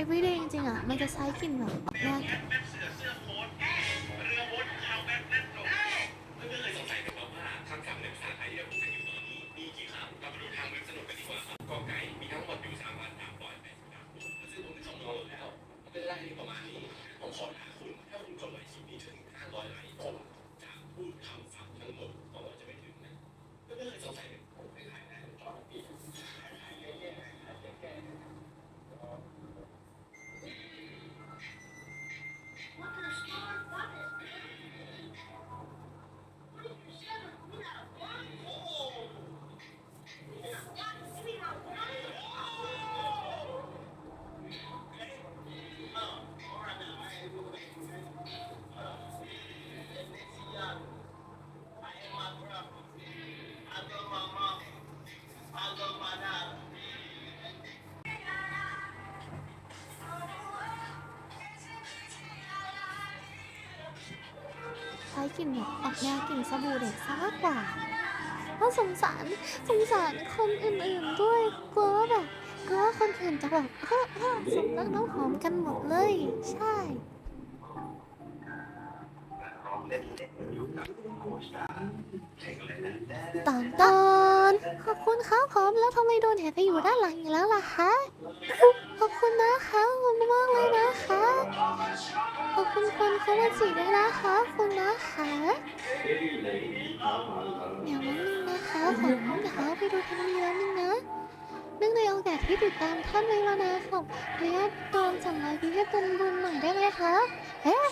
everyday จริงๆอะ มันจะใช้กลิ่นแบบแร ใช้กลิ่นแบบออกแนวกลิ่นสบู่เด็กซะมากกว่าเพราะสงสารสงสารคนอื่นๆด้วยกลัวว่าแบบกลัวว่าคนอื่นจะแบบเฮ้อเฮ้อสำนักน้ำหอมกันหมดเลย ใช่ ตอนตอนขอบคุณครับผมแล้วทำไมโดนแหกไปอยู่ด้านหลังอีกแล้วล่ะคะ ขอบคุณนะคะขอบคุณมากเลยนะคะ ขอบคุณคนเขามาจีด้วยนะคะขอบคุณนะคะ เดี๋ยวนิดนึงนะคะผมขอไปดูทีวีแล้วนึงนะเนื่องในโอกาสที่ติดตามท่านในวานาของเรียกโดนสั่งร้อยพิเศษตนบุญหน่อยได้ไหมคะ เอ๊ะ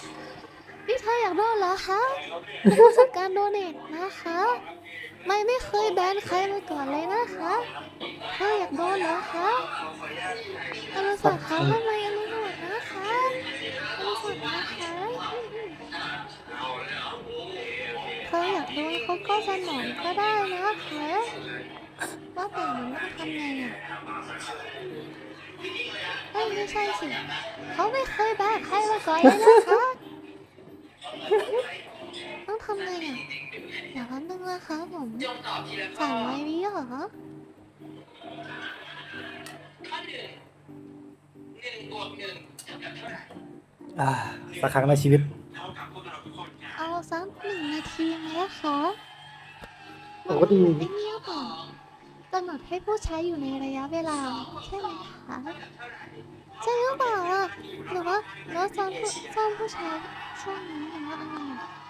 นี่เธออยากโดนเหรอคะเป็นผู้จัดการโดเนทนะคะ ไม่ไม่เคยแบนใครมาก่อนเลยนะคะเธออยากโดนเหรอคะอนุสักคะทำไมอนุสักนะคะอนุสักนะคะเธออยากโดนเขาก็สนองก็ได้นะคะว่าแต่มันต้องทำไงอะเฮ้ยไม่ใช่สิเขาไม่เคยแบนใครมาก่อนเลยนะคะ เดี๋ยวแป๊บนึงนะคะผมสั่งไว้นี้เหรออ่าสักครั้งในชีวิตเอาสักหนึ่งนาทีไหมอะคะโอ้ดีไอ้นี่ก่อนกำหนดให้ผู้ใช้อยู่ในระยะเวลา ใช่ไหมคะใช่หรือเปล่าอะหรือว่าเราซ้อมผู้ซ้อมผู้ใช้ช่วงนี้หรือว่าอะไรอะเ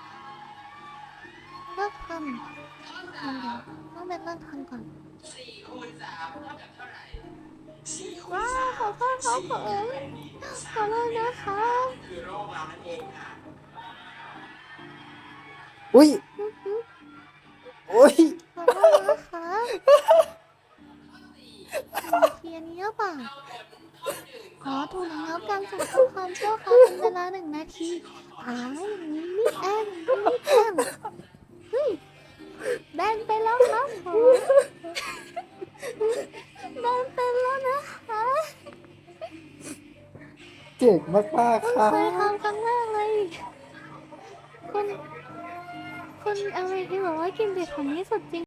ลิกทำเดี๋ยวต้องเป็นเลิกทำก่อนว้าวขอโทษครับผมขอโทษนะคะอุ้ยอุ้ยขอโทษนะคะเทียนนี้หรือเปล่าขอถูกระงับการส่งข้อความชั่วคราวเป็นเวลาหนึ่งนาทีอ่าอย่างนี้นี่เองอย่างนี้นี่เอง จ๋งมากมากค่ะเคยทำครั้งแรกเลยคุณคุณอะไรที่บอกว่ากินเด็กคนนี้สุดจริง